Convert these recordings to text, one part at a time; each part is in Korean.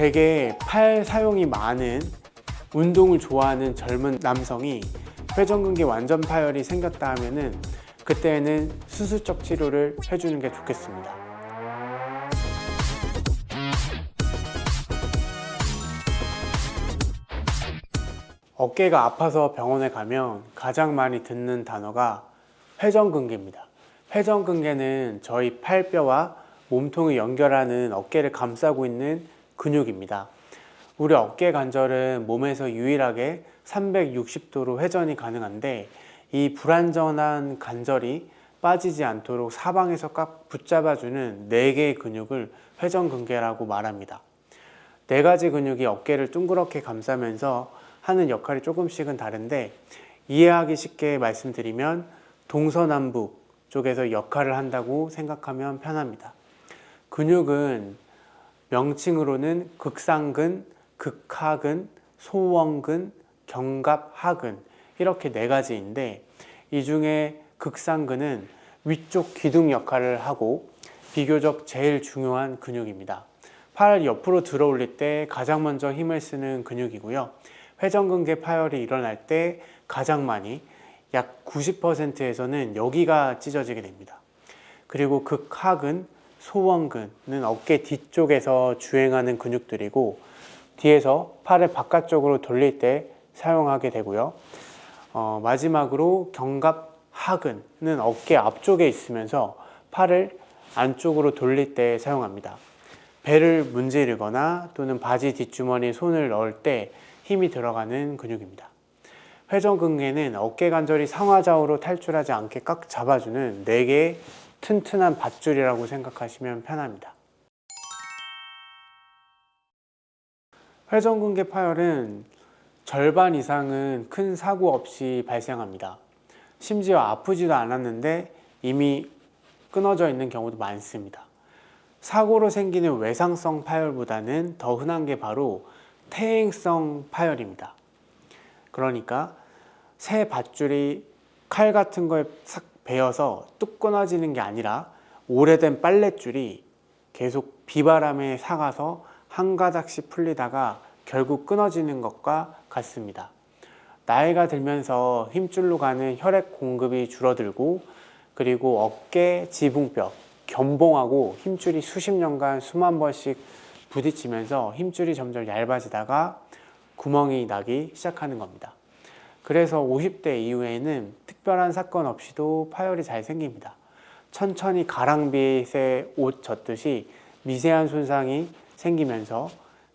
되게 팔 사용이 많은 운동을 좋아하는 젊은 남성이 회전근개 완전 파열이 생겼다 하면은 그때는 수술적 치료를 해주는 게 좋겠습니다. 어깨가 아파서 병원에 가면 가장 많이 듣는 단어가 회전근개입니다. 회전근개는 저희 팔뼈와 몸통을 연결하는 어깨를 감싸고 있는 근육입니다. 우리 어깨 관절은 몸에서 유일하게 360도로 회전이 가능한데 이 불안전한 관절이 빠지지 않도록 사방에서 꽉 붙잡아주는 4개의 근육을 회전근개라고 말합니다. 네 가지 근육이 어깨를 둥그렇게 감싸면서 하는 역할이 조금씩은 다른데 이해하기 쉽게 말씀드리면 동서남북 쪽에서 역할을 한다고 생각하면 편합니다. 근육은 명칭으로는 극상근, 극하근, 소원근, 견갑하근 이렇게 네 가지인데 이 중에 극상근은 위쪽 기둥 역할을 하고 비교적 제일 중요한 근육입니다. 팔을 옆으로 들어 올릴 때 가장 먼저 힘을 쓰는 근육이고요. 회전근개 파열이 일어날 때 가장 많이 약 90%에서는 여기가 찢어지게 됩니다. 그리고 극하근, 소원근은 어깨 뒤쪽에서 주행하는 근육들이고 뒤에서 팔을 바깥쪽으로 돌릴 때 사용하게 되고요. 어, 마지막으로 견갑하근은 어깨 앞쪽에 있으면서 팔을 안쪽으로 돌릴 때 사용합니다. 배를 문지르거나 또는 바지 뒷주머니에 손을 넣을 때 힘이 들어가는 근육입니다. 회전근개는 어깨 관절이 상하좌우로 탈출하지 않게 꽉 잡아주는 4개의 튼튼한 밧줄이라고 생각하시면 편합니다. 회전근개 파열은 절반 이상은 큰 사고 없이 발생합니다. 심지어 아프지도 않았는데 이미 끊어져 있는 경우도 많습니다. 사고로 생기는 외상성 파열보다는 더 흔한 게 바로 퇴행성 파열입니다. 그러니까 새 밧줄이 칼 같은 거에 싹 베어서 뚝 끊어지는 게 아니라 오래된 빨랫줄이 계속 비바람에 사가서 한 가닥씩 풀리다가 결국 끊어지는 것과 같습니다. 나이가 들면서 힘줄로 가는 혈액 공급이 줄어들고 그리고 어깨 지붕뼈, 견봉하고 힘줄이 수십 년간 수만 번씩 부딪히면서 힘줄이 점점 얇아지다가 구멍이 나기 시작하는 겁니다. 그래서 50대 이후에는 특별한 사건 없이도 파열이 잘 생깁니다. 천천히 가랑빛에 옷 젖듯이 미세한 손상이 생기면서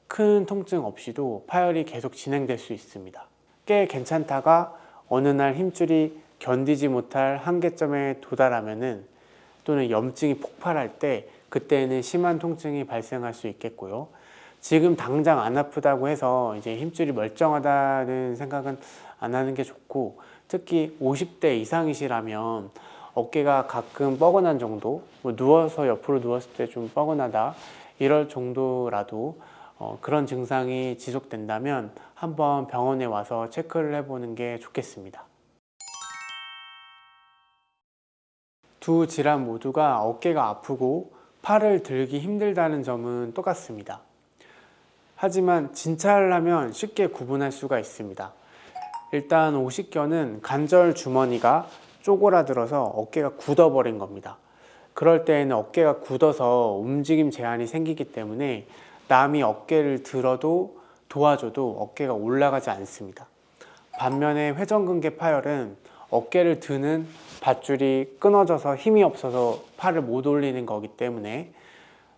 큰 통증 없이도 파열이 계속 진행될 수 있습니다. 꽤 괜찮다가 어느 날 힘줄이 견디지 못할 한계점에 도달하면은 또는 염증이 폭발할 때 그때는 심한 통증이 발생할 수 있겠고요. 지금 당장 안 아프다고 해서 이제 힘줄이 멀쩡하다는 생각은 안 하는 게 좋고 특히 50대 이상이시라면 어깨가 가끔 뻐근한 정도, 뭐 누워서 옆으로 누웠을 때 좀 뻐근하다 이럴 정도라도 어, 그런 증상이 지속된다면 한번 병원에 와서 체크를 해보는 게 좋겠습니다. 두 질환 모두가 어깨가 아프고 팔을 들기 힘들다는 점은 똑같습니다. 하지만 진찰을 하면 쉽게 구분할 수가 있습니다. 일단 오십견은 관절 주머니가 쪼그라들어서 어깨가 굳어버린 겁니다. 그럴 때에는 어깨가 굳어서 움직임 제한이 생기기 때문에 남이 어깨를 들어도 도와줘도 어깨가 올라가지 않습니다. 반면에 회전근개 파열은 어깨를 드는 밧줄이 끊어져서 힘이 없어서 팔을 못 올리는 거기 때문에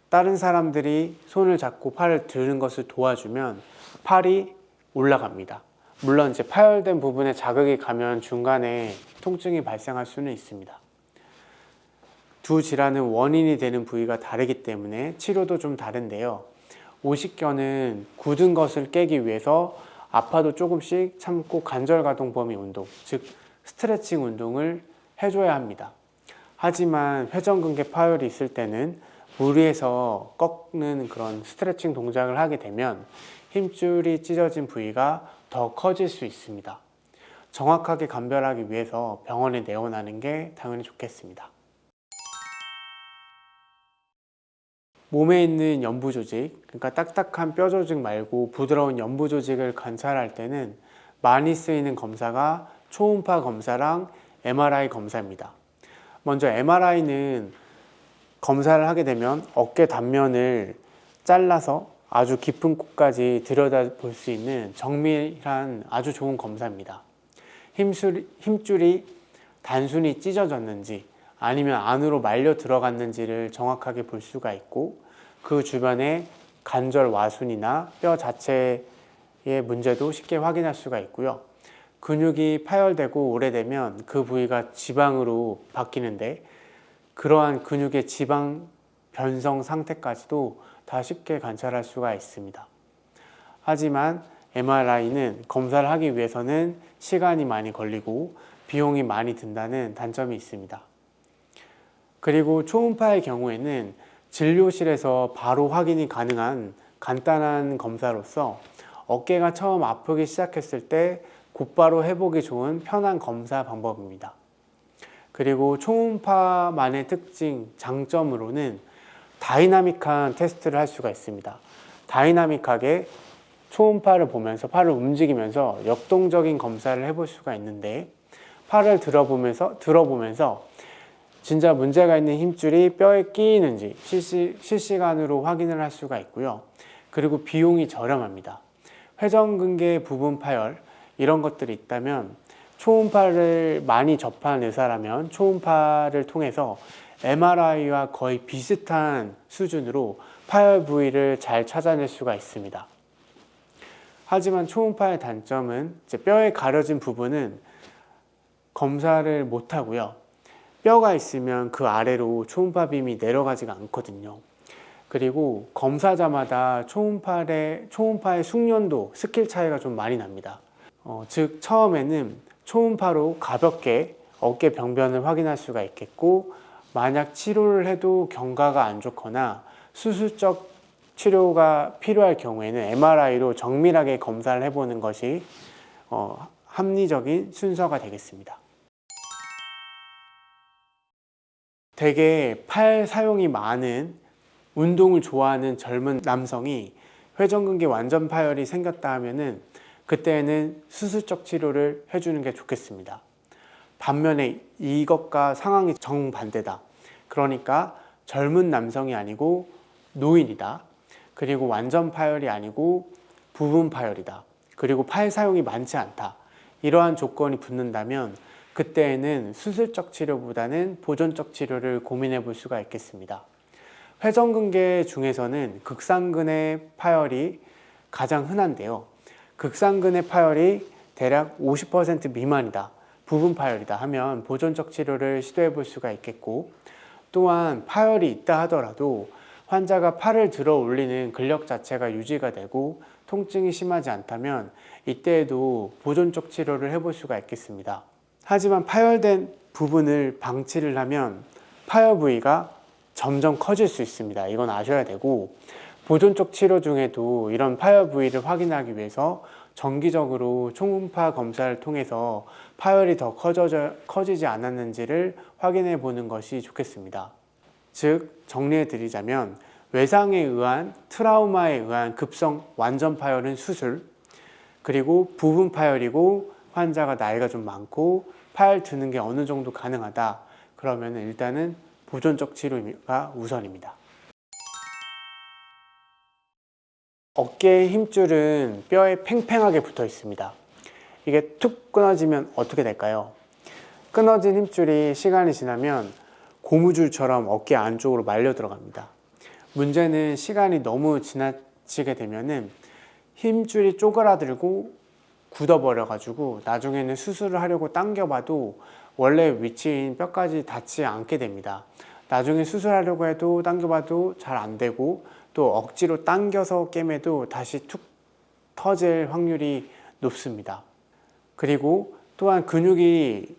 다른 사람들이 손을 잡고 팔을 드는 것을 도와주면 팔이 올라갑니다. 물론 이제 파열된 부분에 자극이 가면 중간에 통증이 발생할 수는 있습니다. 두 질환은 원인이 되는 부위가 다르기 때문에 치료도 좀 다른데요. 오십견은 굳은 것을 깨기 위해서 아파도 조금씩 참고 관절 가동 범위 운동, 즉 스트레칭 운동을 해줘야 합니다. 하지만 회전근개 파열이 있을 때는 무리해서 꺾는 그런 스트레칭 동작을 하게 되면 힘줄이 찢어진 부위가 더 커질 수 있습니다. 정확하게 감별하기 위해서 병원에 내원하는 게 당연히 좋겠습니다. 몸에 있는 연부 조직, 그러니까 딱딱한 뼈 조직 말고 부드러운 연부 조직을 관찰할 때는 많이 쓰이는 검사가 초음파 검사랑 MRI 검사입니다. 먼저 MRI는 검사를 하게 되면 어깨 단면을 잘라서 아주 깊은 곳까지 들여다볼 수 있는 정밀한 아주 좋은 검사입니다. 힘줄이, 힘줄이 단순히 찢어졌는지 아니면 안으로 말려 들어갔는지를 정확하게 볼 수가 있고 그 주변에 관절 와순이나 뼈 자체의 문제도 쉽게 확인할 수가 있고요. 근육이 파열되고 오래되면 그 부위가 지방으로 바뀌는데 그러한 근육의 지방 변성 상태까지도 다 쉽게 관찰할 수가 있습니다. 하지만 MRI는 검사를 하기 위해서는 시간이 많이 걸리고 비용이 많이 든다는 단점이 있습니다. 그리고 초음파의 경우에는 진료실에서 바로 확인이 가능한 간단한 검사로서 어깨가 처음 아프기 시작했을 때 곧바로 회복이 좋은 편한 검사 방법입니다. 그리고 초음파만의 특징, 장점으로는 다이나믹한 테스트를 할 수가 있습니다. 다이나믹하게 초음파를 보면서 팔을 움직이면서 역동적인 검사를 해볼 수가 있는데 팔을 들어보면서 들어보면서 진짜 문제가 있는 힘줄이 뼈에 끼이는지 실시, 실시간으로 확인을 할 수가 있고요. 그리고 비용이 저렴합니다. 회전근개 부분 파열 이런 것들이 있다면 초음파를 많이 접한 의사라면 초음파를 통해서 MRI와 거의 비슷한 수준으로 파열 부위를 잘 찾아낼 수가 있습니다. 하지만 초음파의 단점은 뼈에 가려진 부분은 검사를 못 하고요. 뼈가 있으면 그 아래로 초음파 빔이 내려가지가 않거든요. 그리고 검사자마다 초음파의, 초음파의 숙련도, 스킬 차이가 좀 많이 납니다. 어, 즉, 처음에는 초음파로 가볍게 어깨 병변을 확인할 수가 있겠고, 만약 치료를 해도 경과가 안 좋거나 수술적 치료가 필요할 경우에는 MRI로 정밀하게 검사를 해보는 것이 어, 합리적인 순서가 되겠습니다. 대개 팔 사용이 많은 운동을 좋아하는 젊은 남성이 회전근개 완전 파열이 생겼다 하면은 그때는 수술적 치료를 해주는 게 좋겠습니다. 반면에 이것과 상황이 정반대다. 그러니까 젊은 남성이 아니고 노인이다. 그리고 완전 파열이 아니고 부분 파열이다. 그리고 팔 사용이 많지 않다. 이러한 조건이 붙는다면 그때에는 수술적 치료보다는 보존적 치료를 고민해 볼 수가 있겠습니다. 회전근개 중에서는 극상근의 파열이 가장 흔한데요. 극상근의 파열이 대략 50% 미만이다. 부분 파열이다 하면 보존적 치료를 시도해 볼 수가 있겠고 또한 파열이 있다 하더라도 환자가 팔을 들어 올리는 근력 자체가 유지가 되고 통증이 심하지 않다면 이때에도 보존적 치료를 해볼 수가 있겠습니다. 하지만 파열된 부분을 방치를 하면 파열 부위가 점점 커질 수 있습니다. 이건 아셔야 되고 보존적 치료 중에도 이런 파열 부위를 확인하기 위해서 정기적으로 초음파 검사를 통해서 파열이 더 커져, 커지지 않았는지를 확인해 보는 것이 좋겠습니다. 즉, 정리해 드리자면 외상에 의한 트라우마에 의한 급성 완전 파열은 수술, 그리고 부분 파열이고 환자가 나이가 좀 많고 파열 드는 게 어느 정도 가능하다. 그러면 일단은 보존적 치료가 우선입니다. 어깨의 힘줄은 뼈에 팽팽하게 붙어 있습니다. 이게 툭 끊어지면 어떻게 될까요? 끊어진 힘줄이 시간이 지나면 고무줄처럼 어깨 안쪽으로 말려 들어갑니다. 문제는 시간이 너무 지나치게 되면은 힘줄이 쪼그라들고 굳어버려가지고 나중에는 수술을 하려고 당겨봐도 원래 위치인 뼈까지 닿지 않게 됩니다. 나중에 수술하려고 해도 당겨봐도 잘 안 되고 또 억지로 당겨서 깨매도 다시 툭 터질 확률이 높습니다. 그리고 또한 근육이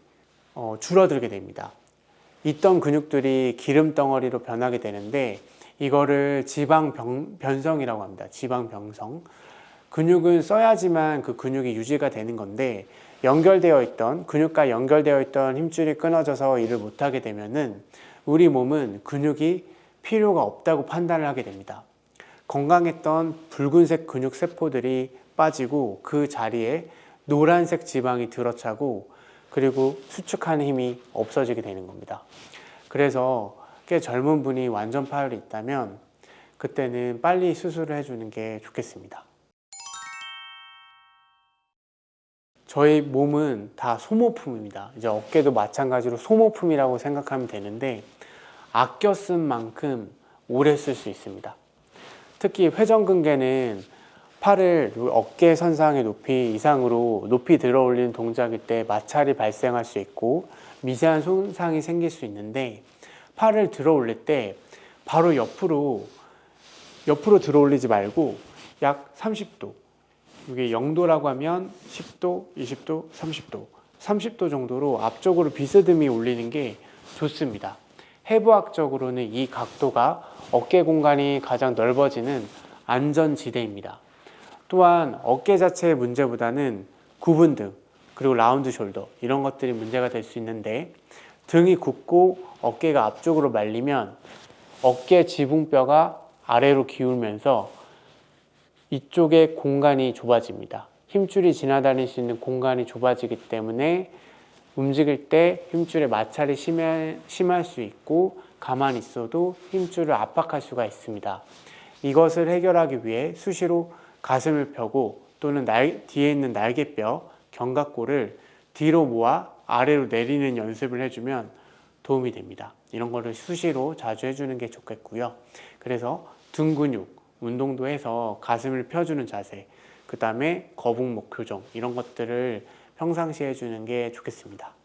어, 줄어들게 됩니다. 있던 근육들이 기름 덩어리로 변하게 되는데 이거를 지방 병, 변성이라고 합니다. 지방 병성. 근육은 써야지만 그 근육이 유지가 되는 건데 연결되어 있던 근육과 연결되어 있던 힘줄이 끊어져서 일을 못하게 되면은 우리 몸은 근육이 필요가 없다고 판단을 하게 됩니다. 건강했던 붉은색 근육 세포들이 빠지고 그 자리에 노란색 지방이 들어차고 그리고 수축하는 힘이 없어지게 되는 겁니다. 그래서 꽤 젊은 분이 완전 파열이 있다면 그때는 빨리 수술을 해주는 게 좋겠습니다. 저희 몸은 다 소모품입니다. 이제 어깨도 마찬가지로 소모품이라고 생각하면 되는데 아껴 쓴 만큼 오래 쓸 수 있습니다. 특히 회전근개는 팔을 어깨 선상의 높이 이상으로 높이 들어 올리는 동작일 때 마찰이 발생할 수 있고 미세한 손상이 생길 수 있는데 팔을 들어 올릴 때 바로 옆으로 옆으로 들어 올리지 말고 약 30도 이게 0도라고 하면 10도, 20도, 30도 30도 정도로 앞쪽으로 비스듬히 올리는 게 좋습니다. 해부학적으로는 이 각도가 어깨 공간이 가장 넓어지는 안전지대입니다. 또한 어깨 자체의 문제보다는 구분 등 그리고 라운드 숄더 이런 것들이 문제가 될 수 있는데 등이 굽고 어깨가 앞쪽으로 말리면 어깨 지붕뼈가 아래로 기울면서 이쪽의 공간이 좁아집니다. 힘줄이 지나다닐 수 있는 공간이 좁아지기 때문에 움직일 때 힘줄에 마찰이 심해, 심할 수 있고 가만히 있어도 힘줄을 압박할 수가 있습니다. 이것을 해결하기 위해 수시로 가슴을 펴고 또는 날, 뒤에 있는 날개뼈, 견갑골을 뒤로 모아 아래로 내리는 연습을 해주면 도움이 됩니다. 이런 거를 수시로 자주 해주는 게 좋겠고요. 그래서 등 근육 운동도 해서 가슴을 펴주는 자세, 그 다음에 거북목 교정 이런 것들을 평상시에 해주는 게 좋겠습니다.